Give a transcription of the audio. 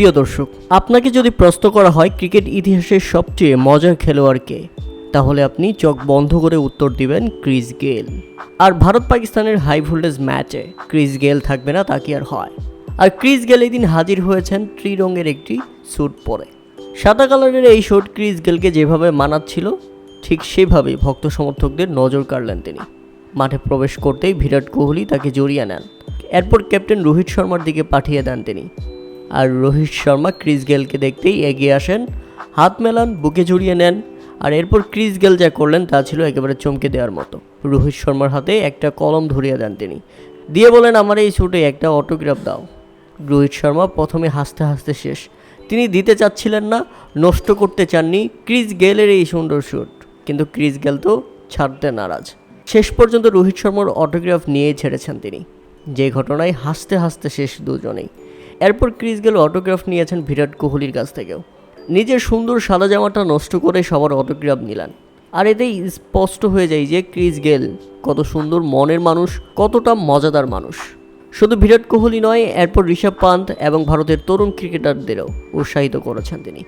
প্রিয় দর্শক, আপনাকে যদি প্রশ্ন করা হয় ক্রিকেট ইতিহাসের সবচেয়ে মজার খেলোয়াড়কে, তাহলে আপনি চোখ বন্ধ করে উত্তর দিবেন ক্রিস গেল। আর ভারত পাকিস্তানের হাই ভোল্টেজ ম্যাচে ক্রিস গেল থাকবে না, তা কি আর হয়? আর ক্রিস গেল এই দিন হাজির হয়েছেন ত্রিরঙের একটি স্যুট পরে। সাদা কালারের এই শর্ট ক্রিস গেলকে যেভাবে মানাচ্ছিল, ঠিক সেভাবেই ভক্ত সমর্থকদের নজর কাড়লেন তিনি। মাঠে প্রবেশ করতেই বিরাট কোহলি তাকে জড়িয়ে নেন। এরপর ক্যাপ্টেন রোহিত শর্মার দিকে পাঠিয়ে দেন তিনি। আর রোহিত শর্মা, ক্রিস গেলকে দেখতেই এগিয়ে আসেন। হাত মেলান, বুকে জড়িয়ে নেন। আর এরপর ক্রিস গেল যা করলেন তা ছিল একেবারে চমকে দেওয়ার মতো। রোহিত শর্মার হাতে একটা কলম ধরিয়ে দেন তিনি। দিয়ে বলেন, আমার এই শুটে একটা অটোগ্রাফ দাও। রোহিত শর্মা প্রথমে হাসতে হাসতে শেষ। তিনি দিতে চাচ্ছিলেন না, নষ্ট করতে চাননি। ক্রিস গেলের এই সুন্দর শ্যুট কিন্তু ক্রিস গেল তো ছাড়তে নারাজ। শেষ পর্যন্ত রোহিত শর্মার অটোগ্রাফ নিয়েই ছেড়েছেন তিনি। যে ঘটনায় হাসতে হাসতে শেষ দুজনেই। এরপর ক্রিস গেল অটোগ্রাফ নিয়েছেন বিরাট কোহলির কাছ থেকেও। নিজের সুন্দর সাদা জামাটা নষ্ট করে সবার অটোগ্রাফ নিলেন। আর এতেই স্পষ্ট হয়ে যায় যে ক্রিস গেল কত সুন্দর মনের মানুষ, কতটা মজাদার মানুষ। শুধু বিরাট কোহলি নয়, এরপর ঋষভ পান্ত এবং ভারতের তরুণ ক্রিকেটারদেরও উৎসাহিত করেছেন তিনি।